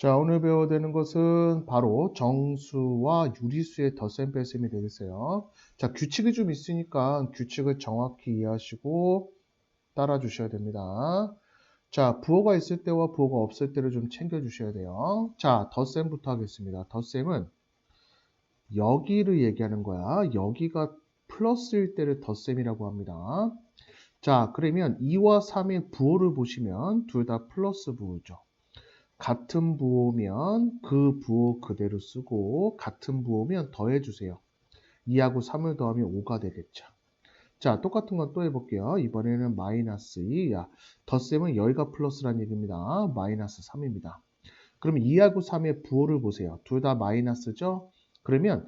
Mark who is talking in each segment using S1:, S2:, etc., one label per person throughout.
S1: 자, 오늘 배워야 되는 것은 바로 정수와 유리수의 덧셈 뺄셈이 되겠어요. 자, 규칙이 좀 있으니까 규칙을 정확히 이해하시고 따라 주셔야 됩니다. 자, 부호가 있을 때와 부호가 없을 때를 좀 챙겨 주셔야 돼요. 자, 덧셈부터 하겠습니다. 덧셈은 여기를 얘기하는 거야. 여기가 플러스일 때를 덧셈이라고 합니다. 자, 그러면 2와 3의 부호를 보시면 둘 다 플러스 부호죠. 같은 부호면 그 부호 그대로 쓰고 같은 부호면 더해주세요. 2하고 3을 더하면 5가 되겠죠. 자, 똑같은 건 또 해볼게요. 이번에는 마이너스 2. 야, 덧셈은 여기가 플러스란 얘기입니다. 마이너스 3입니다. 그러면 2하고 3의 부호를 보세요. 둘 다 마이너스죠? 그러면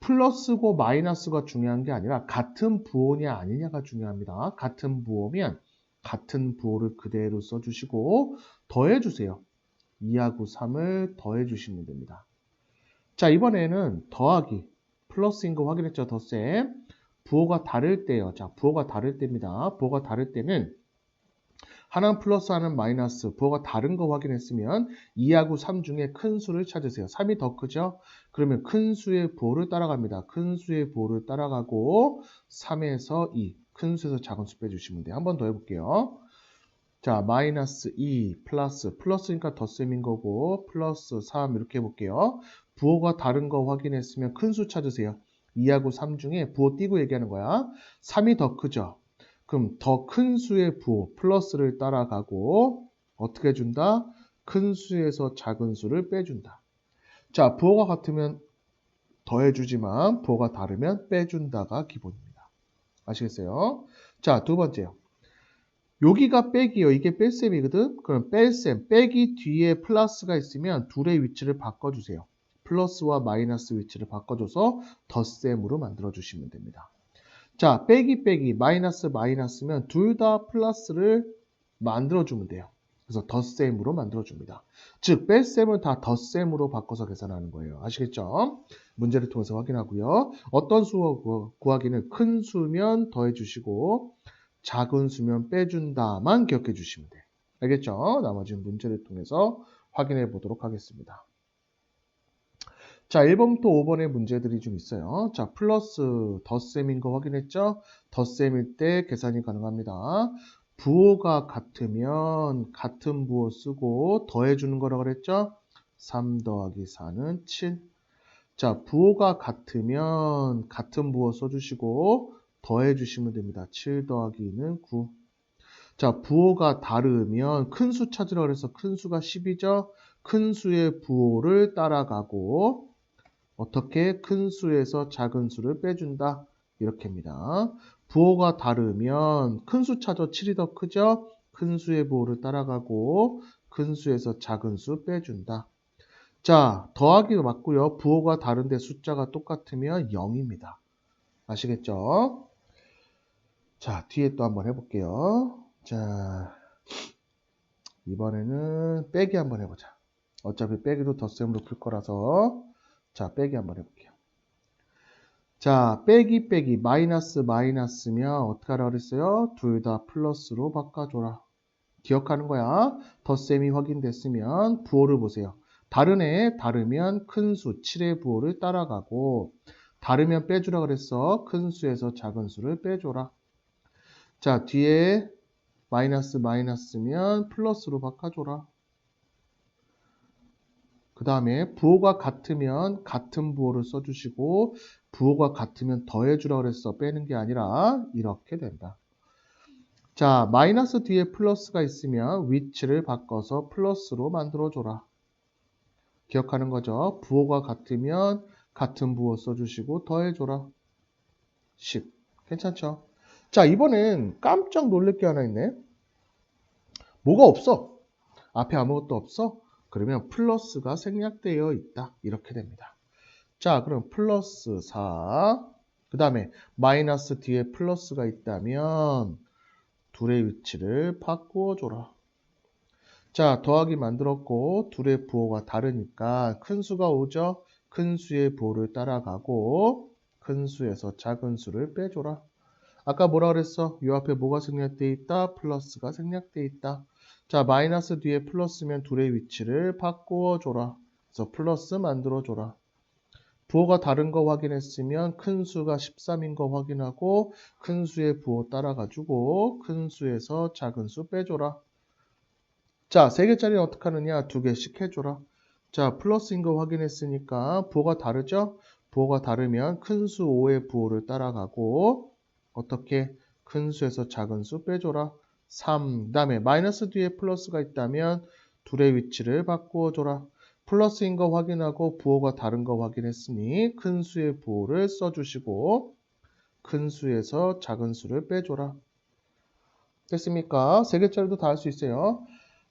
S1: 플러스고 마이너스가 중요한 게 아니라 같은 부호냐 아니냐가 중요합니다. 같은 부호면 같은 부호를 그대로 써주시고 더해주세요. 2하고 3을 더해 주시면 됩니다. 자, 이번에는 더하기, 플러스인 거 확인했죠? 덧셈. 부호가 다를 때요. 자, 부호가 다를 때입니다. 부호가 다를 때는 하나는 플러스 하나는 마이너스 부호가 다른 거 확인했으면 2하고 3 중에 큰 수를 찾으세요. 3이 더 크죠? 그러면 큰 수의 부호를 따라갑니다. 큰 수의 부호를 따라가고 3에서 2, 큰 수에서 작은 수 빼주시면 돼요. 한 번 더 해볼게요. 자, 마이너스 2 플러스 플러스니까 덧셈인 거고 플러스 3 이렇게 해볼게요. 부호가 다른 거 확인했으면 큰 수 찾으세요. 2하고 3 중에 부호 띄고 얘기하는 거야. 3이 더 크죠? 그럼 더 큰 수의 부호 플러스를 따라가고 어떻게 준다? 큰 수에서 작은 수를 빼준다. 자, 부호가 같으면 더해주지만 부호가 다르면 빼준다가 기본입니다. 아시겠어요? 자, 두 번째요. 여기가 빼기요. 이게 뺄셈이거든. 그럼 뺄셈, 빼기 뒤에 플러스가 있으면 둘의 위치를 바꿔주세요. 플러스와 마이너스 위치를 바꿔줘서 덧셈으로 만들어주시면 됩니다. 자, 빼기 빼기, 마이너스 마이너스면 둘 다 플러스를 만들어주면 돼요. 그래서 덧셈으로 만들어줍니다. 즉, 뺄셈을 다 덧셈으로 바꿔서 계산하는 거예요. 아시겠죠? 문제를 통해서 확인하고요. 어떤 수 구하기는 큰 수면 더해주시고 작은 수면 빼준다만 기억해 주시면 돼요. 알겠죠? 나머지는 문제를 통해서 확인해 보도록 하겠습니다. 자, 1번부터 5번의 문제들이 좀 있어요. 자, 플러스 덧셈인 거 확인했죠? 덧셈일 때 계산이 가능합니다. 부호가 같으면 같은 부호 쓰고 더해주는 거라 그랬죠? 3 더하기 4는 7. 자, 부호가 같으면 같은 부호 써주시고 더해 주시면 됩니다. 7 더하기 2는 9. 자, 부호가 다르면 큰 수 찾으라 그래서 큰 수가 10이죠. 큰 수의 부호를 따라가고 어떻게 큰 수에서 작은 수를 빼준다. 이렇게입니다. 부호가 다르면 큰 수 찾아 7이 더 크죠? 큰 수의 부호를 따라가고 큰 수에서 작은 수 빼준다. 자, 더하기가 맞고요. 부호가 다른데 숫자가 똑같으면 0입니다. 아시겠죠? 자, 뒤에 또 한번 해볼게요. 자, 이번에는 빼기 한번 해보자. 어차피 빼기도 덧셈으로 풀 거라서 자, 빼기 한번 해볼게요. 자, 빼기 빼기 마이너스 마이너스면 어떻게 하라 그랬어요? 둘 다 플러스로 바꿔줘라. 기억하는 거야. 덧셈이 확인됐으면 부호를 보세요. 다른 애 다르면 큰 수, 7의 부호를 따라가고 다르면 빼주라 그랬어. 큰 수에서 작은 수를 빼줘라. 자, 뒤에 마이너스 마이너스면 플러스로 바꿔줘라. 그 다음에 부호가 같으면 같은 부호를 써주시고 부호가 같으면 더해주라 그랬어. 빼는 게 아니라 이렇게 된다. 자, 마이너스 뒤에 플러스가 있으면 위치를 바꿔서 플러스로 만들어줘라. 기억하는 거죠. 부호가 같으면 같은 부호 써주시고 더해줘라. 10. 괜찮죠? 자, 이번엔 깜짝 놀랄 게 하나 있네. 뭐가 없어? 앞에 아무것도 없어? 그러면 플러스가 생략되어 있다. 이렇게 됩니다. 자, 그럼 플러스 4. 그 다음에 마이너스 뒤에 플러스가 있다면 둘의 위치를 바꾸어줘라. 자, 더하기 만들었고 둘의 부호가 다르니까 큰 수가 오죠? 큰 수의 부호를 따라가고 큰 수에서 작은 수를 빼줘라. 아까 뭐라 그랬어? 이 앞에 뭐가 생략돼 있다? 플러스가 생략돼 있다. 자, 마이너스 뒤에 플러스면 둘의 위치를 바꾸어 줘라. 그래서 플러스 만들어 줘라. 부호가 다른 거 확인했으면 큰 수가 13인 거 확인하고 큰 수의 부호 따라가지고 큰 수에서 작은 수 빼줘라. 자, 세 개짜리는 어떻게 하느냐? 두 개씩 해줘라. 자, 플러스인 거 확인했으니까 부호가 다르죠? 부호가 다르면 큰 수 5의 부호를 따라가고 어떻게 큰 수에서 작은 수 빼줘라. 3. 그 다음에 마이너스 뒤에 플러스가 있다면 둘의 위치를 바꾸어 줘라. 플러스인 거 확인하고 부호가 다른 거 확인했으니 큰 수의 부호를 써주시고 큰 수에서 작은 수를 빼줘라. 됐습니까? 세 개짜리도 다 할 수 있어요.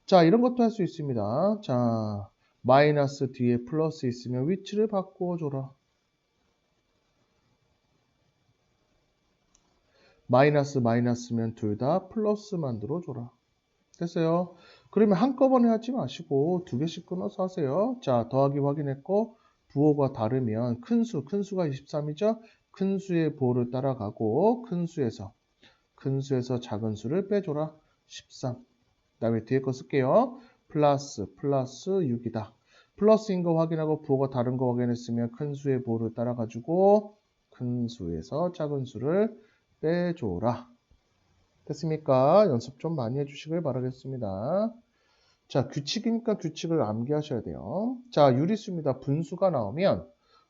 S1: 자, 이런 것도 할 수 있습니다. 자, 마이너스 뒤에 플러스 있으면 위치를 바꾸어 줘라. 마이너스 마이너스면 둘 다 플러스 만들어 줘라. 됐어요? 그러면 한꺼번에 하지 마시고 두 개씩 끊어서 하세요. 자, 더하기 확인했고 부호가 다르면 큰 수, 큰 수가 23이죠? 큰 수의 부호를 따라가고 큰 수에서 큰 수에서 작은 수를 빼줘라. 13. 그 다음에 뒤에 거 쓸게요. 플러스 플러스 6이다. 플러스인 거 확인하고 부호가 다른 거 확인했으면 큰 수의 부호를 따라가지고 큰 수에서 작은 수를 빼줘라. 됐습니까? 연습 좀 많이 해주시길 바라겠습니다. 자, 규칙이니까 규칙을 암기하셔야 돼요. 자, 유리수입니다. 분수가 나오면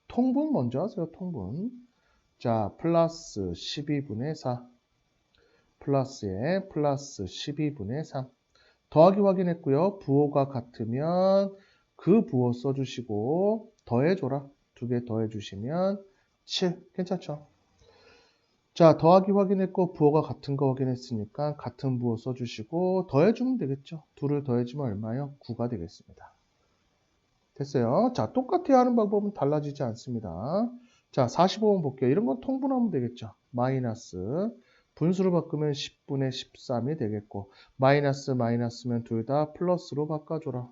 S1: 통분 먼저 하세요. 통분. 자, 플러스 12분의 4 플러스에 플러스 12분의 3 더하기 확인했고요. 부호가 같으면 그 부호 써주시고 더해줘라. 두 개 더해주시면 7. 괜찮죠? 자, 더하기 확인했고 부호가 같은 거 확인했으니까 같은 부호 써주시고 더해주면 되겠죠. 둘을 더해주면 얼마요? 9가 되겠습니다. 됐어요. 자, 똑같이 하는 방법은 달라지지 않습니다. 자, 45번 볼게요. 이런 건 통분하면 되겠죠. 마이너스 분수로 바꾸면 10분의 13이 되겠고 마이너스 마이너스면 둘 다 플러스로 바꿔줘라.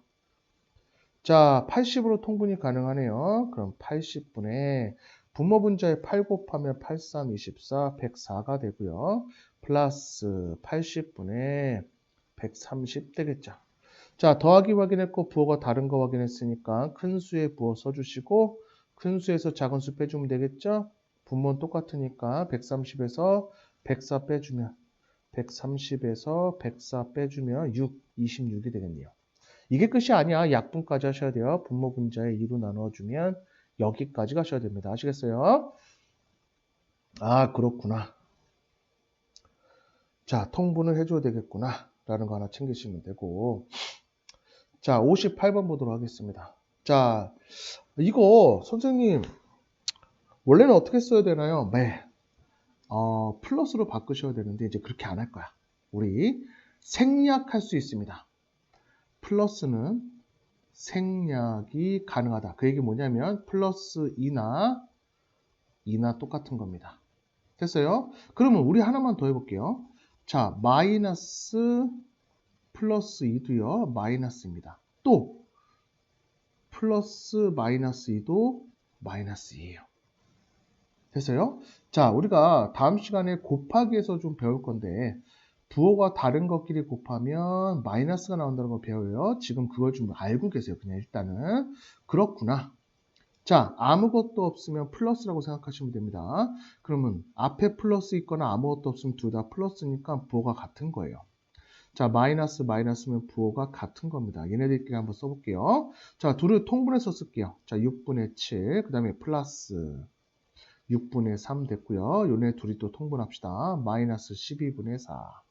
S1: 자, 80으로 통분이 가능하네요. 그럼 80분의 분모 분자에 8 곱하면 8, 3, 24, 104가 되고요. 플러스 80분의 130 되겠죠. 자, 더하기 확인했고 부호가 다른 거 확인했으니까 큰 수의 부호 써주시고 큰 수에서 작은 수 빼주면 되겠죠. 분모는 똑같으니까 130에서 104 빼주면 130에서 104 빼주면 6, 26이 되겠네요. 이게 끝이 아니야. 약분까지 하셔야 돼요. 분모 분자에 2로 나눠주면 여기까지 가셔야 됩니다. 아시겠어요? 아, 그렇구나. 자, 통분을 해줘야 되겠구나. 라는 거 하나 챙기시면 되고. 자, 58번 보도록 하겠습니다. 자, 이거 선생님, 원래는 어떻게 써야 되나요? 네. 어, 플러스로 바꾸셔야 되는데, 이제 그렇게 안 할 거야. 우리 생략할 수 있습니다. 플러스는 생략이 가능하다. 그 얘기 뭐냐면 플러스 2나 2나 똑같은 겁니다. 됐어요? 그러면 우리 하나만 더 해볼게요. 자, 마이너스 플러스 2도요. 마이너스입니다. 또 플러스 마이너스 2도 마이너스 2예요. 됐어요? 자, 우리가 다음 시간에 곱하기에서 좀 배울 건데 부호가 다른 것끼리 곱하면 마이너스가 나온다는 걸 배워요. 지금 그걸 좀 알고 계세요. 그냥 일단은. 그렇구나. 자, 아무것도 없으면 플러스라고 생각하시면 됩니다. 그러면 앞에 플러스 있거나 아무것도 없으면 둘 다 플러스니까 부호가 같은 거예요. 자, 마이너스 마이너스면 부호가 같은 겁니다. 얘네들끼리 한번 써볼게요. 자, 둘을 통분해서 쓸게요. 자, 6분의 7, 그 다음에 플러스 6분의 3 됐고요. 요네 둘이 또 통분합시다. 마이너스 12분의 4.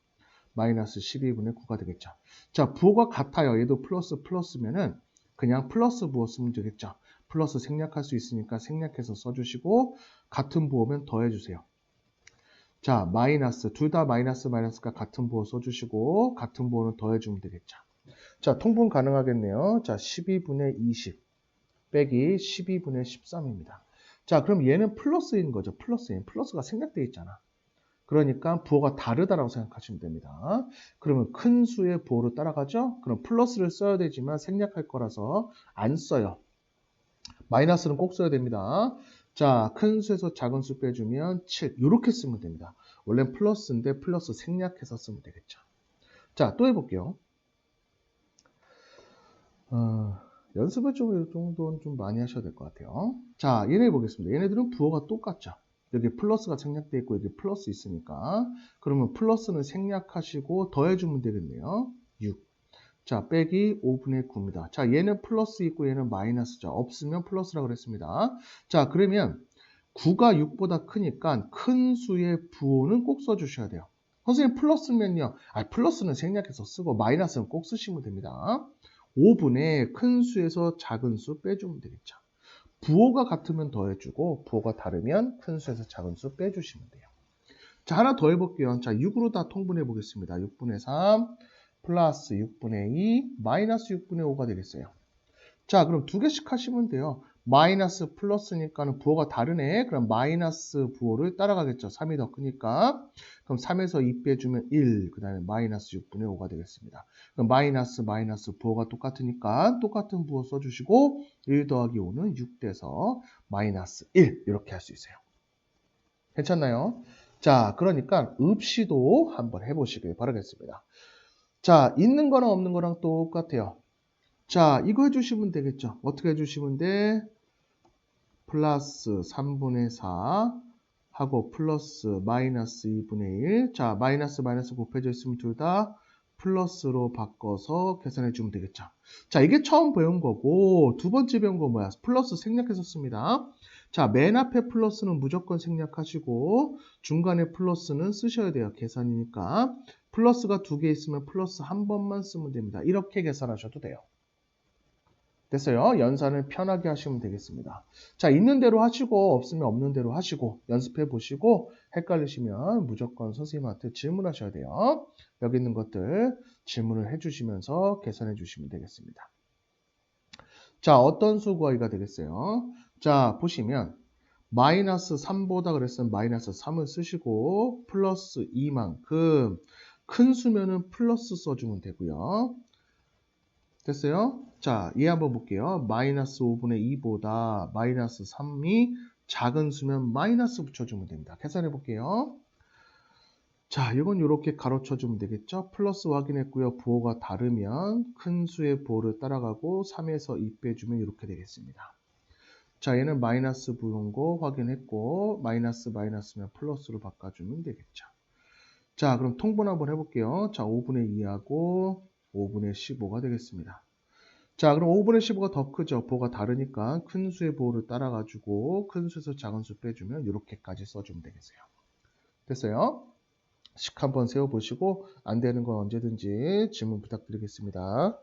S1: 마이너스 12분의 9가 되겠죠. 자, 부호가 같아요. 얘도 플러스 플러스면은 그냥 플러스 부호 쓰면 되겠죠. 플러스 생략할 수 있으니까 생략해서 써주시고 같은 부호면 더해주세요. 자, 마이너스 둘 다 마이너스 마이너스가 같은 부호 써주시고 같은 부호는 더해주면 되겠죠. 자, 통분 가능하겠네요. 자, 12분의 20 빼기 12분의 13입니다. 자, 그럼 얘는 플러스인 거죠. 플러스인 플러스가 생략되어 있잖아. 그러니까 부호가 다르다라고 생각하시면 됩니다. 그러면 큰 수의 부호를 따라가죠? 그럼 플러스를 써야 되지만 생략할 거라서 안 써요. 마이너스는 꼭 써야 됩니다. 자, 큰 수에서 작은 수 빼주면 7. 이렇게 쓰면 됩니다. 원래는 플러스인데 플러스 생략해서 쓰면 되겠죠. 자, 또 해볼게요. 어, 연습을 좀, 이 정도는 좀 많이 하셔야 될 것 같아요. 자, 얘네 보겠습니다. 얘네들은 부호가 똑같죠. 여기 플러스가 생략되어 있고, 여기 플러스 있으니까. 그러면 플러스는 생략하시고 더해주면 되겠네요. 6. 자, 빼기 5분의 9입니다. 자, 얘는 플러스 있고 얘는 마이너스죠. 없으면 플러스라고 그랬습니다. 자, 그러면 9가 6보다 크니까 큰 수의 부호는 꼭 써주셔야 돼요. 선생님 플러스면요. 아, 플러스는 생략해서 쓰고 마이너스는 꼭 쓰시면 됩니다. 5분의 큰 수에서 작은 수 빼주면 되겠죠. 부호가 같으면 더해주고 부호가 다르면 큰 수에서 작은 수 빼주시면 돼요. 자 하나 더 해볼게요. 자 6으로 다 통분해 보겠습니다. 6분의 3 플러스 6분의 2 마이너스 6분의 5가 되겠어요. 자 그럼 두 개씩 하시면 돼요. 마이너스 플러스니까는 부호가 다르네. 그럼 마이너스 부호를 따라가겠죠. 3이 더 크니까. 그럼 3에서 2 빼주면 1, 그 다음에 마이너스 6분의 5가 되겠습니다. 그럼 마이너스 마이너스 부호가 똑같으니까 똑같은 부호 써주시고 1 더하기 5는 6 돼서 마이너스 1 이렇게 할 수 있어요. 괜찮나요? 자, 그러니까 읍시도 한번 해보시길 바라겠습니다. 자, 있는 거랑 없는 거랑 똑같아요. 자, 이거 해주시면 되겠죠. 어떻게 해주시면 돼? 플러스 3분의 4 하고 플러스 마이너스 2분의 1. 자, 마이너스 마이너스 곱해져 있으면 둘 다 플러스로 바꿔서 계산해 주면 되겠죠. 자, 이게 처음 배운 거고 두 번째 배운 거 뭐야? 플러스 생략했었습니다. 자, 맨 앞에 플러스는 무조건 생략하시고 중간에 플러스는 쓰셔야 돼요. 계산이니까. 플러스가 두 개 있으면 플러스 한 번만 쓰면 됩니다. 이렇게 계산하셔도 돼요. 됐어요. 연산을 편하게 하시면 되겠습니다. 자, 있는 대로 하시고 없으면 없는 대로 하시고 연습해 보시고 헷갈리시면 무조건 선생님한테 질문하셔야 돼요. 여기 있는 것들 질문을 해 주시면서 계산해 주시면 되겠습니다. 자, 어떤 수 구하기가 되겠어요? 자, 보시면 마이너스 3보다 그랬으면 마이너스 3을 쓰시고 플러스 2만큼 큰 수면은 플러스 써주면 되고요. 됐어요? 자, 얘 한번 볼게요. 마이너스 5분의 2보다 마이너스 3이 작은 수면 마이너스 붙여주면 됩니다. 계산해 볼게요. 자, 이건 이렇게 가로쳐주면 되겠죠? 플러스 확인했고요. 부호가 다르면 큰 수의 부호를 따라가고 3에서 2 빼주면 이렇게 되겠습니다. 자, 얘는 마이너스 부호인 거 확인했고 마이너스 마이너스면 플러스로 바꿔주면 되겠죠. 자, 그럼 통분 한번 해볼게요. 자, 5분의 2하고 5분의 15가 되겠습니다. 자, 그럼 5분의 15가 더 크죠. 부호가 다르니까 큰 수의 부호를 따라가지고 큰 수에서 작은 수 빼주면 이렇게까지 써주면 되겠어요. 됐어요? 식 한번 세워보시고 안 되는 건 언제든지 질문 부탁드리겠습니다.